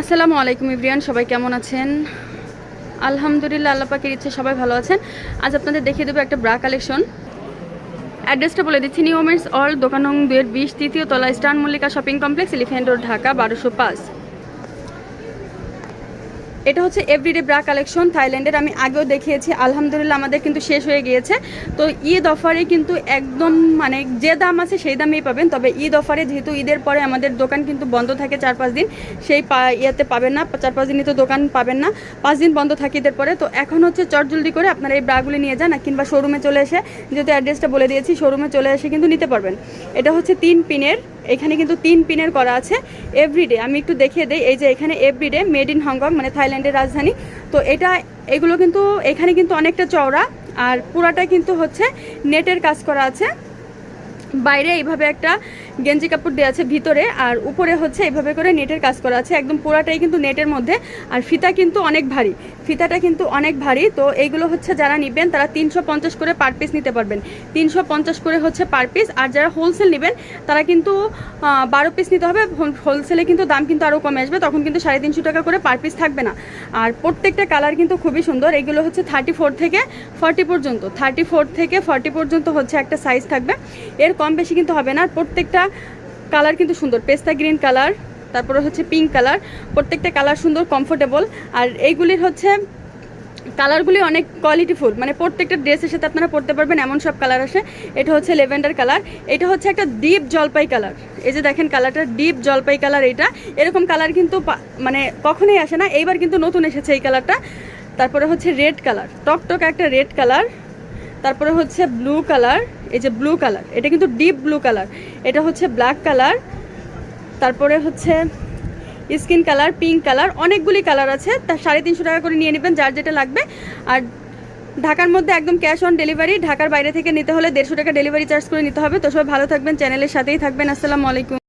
আসসালামু আলাইকুম ইব্রিয়ান, সবাই কেমন আছেন? আলহামদুলিল্লাহ, আল্লাহ পাকের ইচ্ছে সবাই ভালো আছেন। আজ আপনাদের দেখিয়ে দেবো একটা ব্রা কালেকশন অ্যাড্রেসটা বলে দিচ্ছি নিউ ওমেন্স অল দোকান দুয়ের বিশ, তৃতীয় তলা star Mallika shopping complex elephant road Dhaka, বারোশো পাঁচ। এটা হচ্ছে এভরিডে ব্রা কালেকশন থাইল্যান্ডের আমি আগেও দেখিয়েছি, আলহামদুলিল্লাহ আমাদের কিন্তু শেষ হয়ে গিয়েছে। তো ঈদ অফারে কিন্তু একদম মানে যে দাম আছে সেই দামেই পাবেন। তবে ঈদ অফারে যেহেতু ঈদের পরে আমাদের দোকান কিন্তু বন্ধ থাকে চার পাঁচ দিন, সেই ইয়েতে পাবেন না, চার পাঁচ দিনই তো দোকান পাবেন না। পাঁচ দিন বন্ধ থাকে ঈদের পরে। তো এখন হচ্ছে চটজলদি করে আপনারা এই ব্রাগুলি নিয়ে যান, কিংবা শোরুমে চলে এসে, যেহেতু অ্যাড্রেসটা বলে দিয়েছি শোরুমে চলে এসে কিন্তু নিতে পারবেন। এটা হচ্ছে তিন পিনের এখানে কিন্তু তিন পিনের করা আছে এভরিডে আমি একটু দেখিয়ে দিই, এই যে এখানে এভরিডে মেড ইন হংকং মানে থাইল্যান্ডের রাজধানী। তো এটা, এগুলো কিন্তু, এখানে কিন্তু অনেকটা চওড়া, আর পুরাটা কিন্তু হচ্ছে নেটের কাজ করা আছে। বাইরে এইভাবে একটা গেঞ্জি কাপড় দেওয়া আছে ভিতরে, আর উপরে হচ্ছে এইভাবে করে নেটের কাজ করা আছে। একদম পুরাটাই কিন্তু নেটের মধ্যে, আর ফিতা কিন্তু অনেক ভারী। ফিতাটা কিন্তু অনেক ভারী, তো এইগুলো হচ্ছে যারা নেবেন, তারা তিনশো পঞ্চাশ করে পার পিস নিতে পারবেন। তিনশো পঞ্চাশ করে হচ্ছে পার পিস আর যারা হোলসেল নেবেন, তারা কিন্তু বারো পিস নিতে হবে। হোলসেলে কিন্তু দাম কিন্তু আরও কমে আসবে, তখন কিন্তু সাড়ে তিনশো টাকা করে পার পিস থাকবে না। আর প্রত্যেকটা কালার কিন্তু খুবই সুন্দর, এগুলো হচ্ছে থার্টি থেকে ফর্টি পর্যন্ত। থার্টি থেকে ফর্টি পর্যন্ত হচ্ছে একটা সাইজ থাকবে। এর কম বেশি কিন্তু হবে না আর প্রত্যেকটা কালার কিন্তু সুন্দর। পেস্তা গ্রিন কালার, তারপরে হচ্ছে পিঙ্ক কালার। প্রত্যেকটা কালার সুন্দর কমফোর্টেবল আর এইগুলির হচ্ছে, কালারগুলি অনেক কোয়ালিটিফুল মানে প্রত্যেকটা ড্রেসের সাথে আপনারা পরতে পারবেন, এমন সব কালার আসে। এটা হচ্ছে লেভেন্ডার কালার। এটা হচ্ছে একটা ডিপ জলপাই কালার। এই যে দেখেন কালারটা ডিপ জলপাই কালার এটা। এরকম কালার কিন্তু মানে কখনোই আসে না। এইবার কিন্তু নতুন এসেছে এই কালারটা। তারপরে হচ্ছে রেড কালার। টকটক একটা রেড কালার। তারপরে হচ্ছে ব্লু কালার এই যে ব্লু কালার এটা কিন্তু ডিপ ব্লু কালার এটা হচ্ছে ব্ল্যাক কালার তারপরে হচ্ছে স্কিন কালার পিঙ্ক কালার অনেকগুলি কালার আছে, তা সাড়ে তিনশো টাকা করে নিয়ে নেবেন, যার যেটা লাগবে। আর ঢাকার মধ্যে একদম ক্যাশ অন ডেলিভারি ঢাকার বাইরে থেকে নিতে হলে দেড়শো টাকা ডেলিভারি চার্জ করে নিতে হবে। তো সবাই ভালো থাকবেন চ্যানেলের সাথেই থাকবেন, আসসালামু আলাইকুম।